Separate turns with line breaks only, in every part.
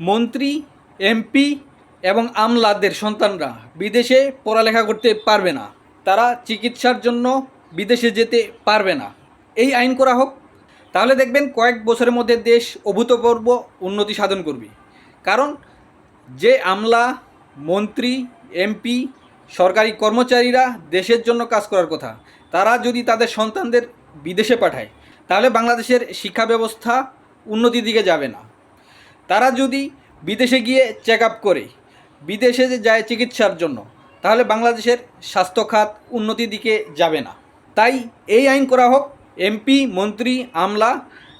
মন্ত্রী, এমপি এবং আমলাদের সন্তানরা বিদেশে পড়ালেখা করতে পারবে না। তারা চিকিৎসার জন্য বিদেশে যেতে পারবে না। এই আইন করা হোক। তাহলে দেখবেন কয়েক বছরের মধ্যে দেশ অভূতপূর্ব উন্নতি সাধন করবে। কারণ যে আমলা, মন্ত্রী, এমপি, সরকারি কর্মচারীরা দেশের জন্য কাজ করার কথা, তারা যদি তাদের সন্তানদের বিদেশে পাঠায়, তাহলে বাংলাদেশের শিক্ষা ব্যবস্থা উন্নতির দিকে যাবে না। তারা যদি বিদেশে গিয়ে চেক আপ করে, বিদেশে যে যায় চিকিৎসার জন্য, তাহলে বাংলাদেশের স্বাস্থ্য খাত উন্নতির দিকে যাবে না। তাই এই আইন করা হোক, এমপি, মন্ত্রী, আমলা,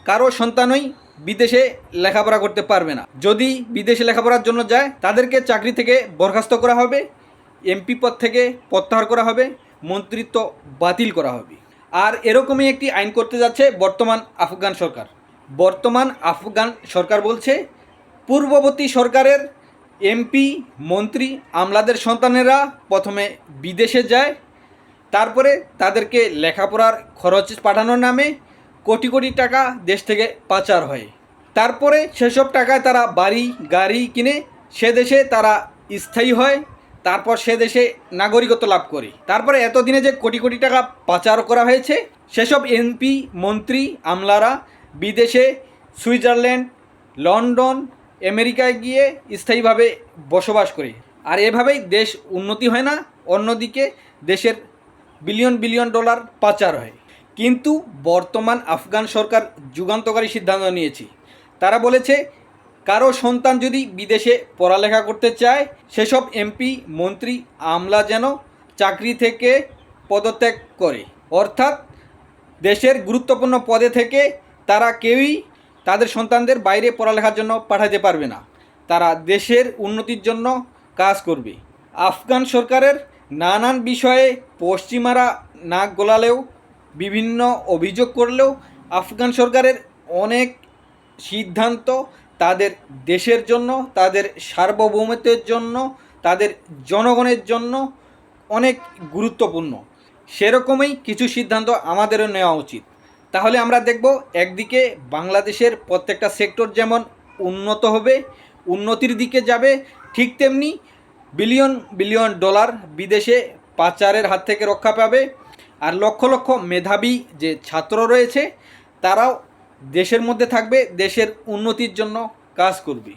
কারও সন্তানই বিদেশে লেখাপড়া করতে পারবে না। যদি বিদেশে লেখাপড়ার জন্য যায়, তাদেরকে চাকরি থেকে বরখাস্ত করা হবে, এমপি পদ থেকে প্রত্যাহার করা হবে, মন্ত্রিত্ব বাতিল করা হবে। আর এরকমই একটি আইন করতে যাচ্ছে বর্তমান আফগান সরকার। বর্তমান আফগান সরকার বলছে পূর্ববর্তী সরকারের এমপি, মন্ত্রী, আমলাদের সন্তানেরা প্রথমে বিদেশে যায়, তারপরে তাদেরকে লেখাপড়ার খরচ পাঠানোর নামে কোটি কোটি টাকা দেশ থেকে পাচার হয়। তারপরে সেসব টাকায় তারা বাড়ি, গাড়ি কিনে সে দেশে তারা স্থায়ী হয়, তারপর সে দেশে নাগরিকত্ব লাভ করে। তারপরে এতদিনে যে কোটি কোটি টাকা পাচার করা হয়েছে, সেসব এমপি, মন্ত্রী, আমলারা বিদেশে সুইজারল্যান্ড, লন্ডন আমেরিকায় গিয়ে স্থায়ীভাবে বসবাস করে। আর এভাবেই দেশ উন্নতি হয় না, অন্যদিকে দেশের বিলিয়ন বিলিয়ন ডলার পাচার হয়। কিন্তু বর্তমান আফগান সরকার যুগান্তকারী সিদ্ধান্ত নিয়েছে। তারা বলেছে, কারও সন্তান যদি বিদেশে পড়ালেখা করতে চায়, সেসব এমপি, মন্ত্রী, আমলা যেন চাকরি থেকে পদত্যাগ করে। অর্থাৎ দেশের গুরুত্বপূর্ণ পদে থেকে তারা কেউই তাদের সন্তানদের বাইরে পড়ালেখার জন্য পাঠাতে পারবে না। তারা দেশের উন্নতির জন্য কাজ করবে। আফগান সরকারের নানান বিষয়ে পশ্চিমারা নাক গোলালেও, বিভিন্ন অভিযোগ করলেও আফগান সরকারের অনেক সিদ্ধান্ত তাদের দেশের জন্য, তাদের সার্বভৌমত্বের জন্য, তাদের জনগণের জন্য অনেক গুরুত্বপূর্ণ। সেরকমই কিছু সিদ্ধান্ত আমাদেরও নেওয়া উচিত। তাহলে আমরা দেখব একদিকে বাংলাদেশের প্রত্যেকটা সেক্টর যেমন উন্নত হবে, উন্নতির দিকে যাবে, ঠিক তেমনি বিলিয়ন বিলিয়ন ডলার বিদেশে পাচারের হাত থেকে রক্ষা পাবে। আর লক্ষ লক্ষ মেধাবী যে ছাত্র রয়েছে, তারাও দেশের মধ্যে থাকবে, দেশের উন্নতির জন্য কাজ করবে।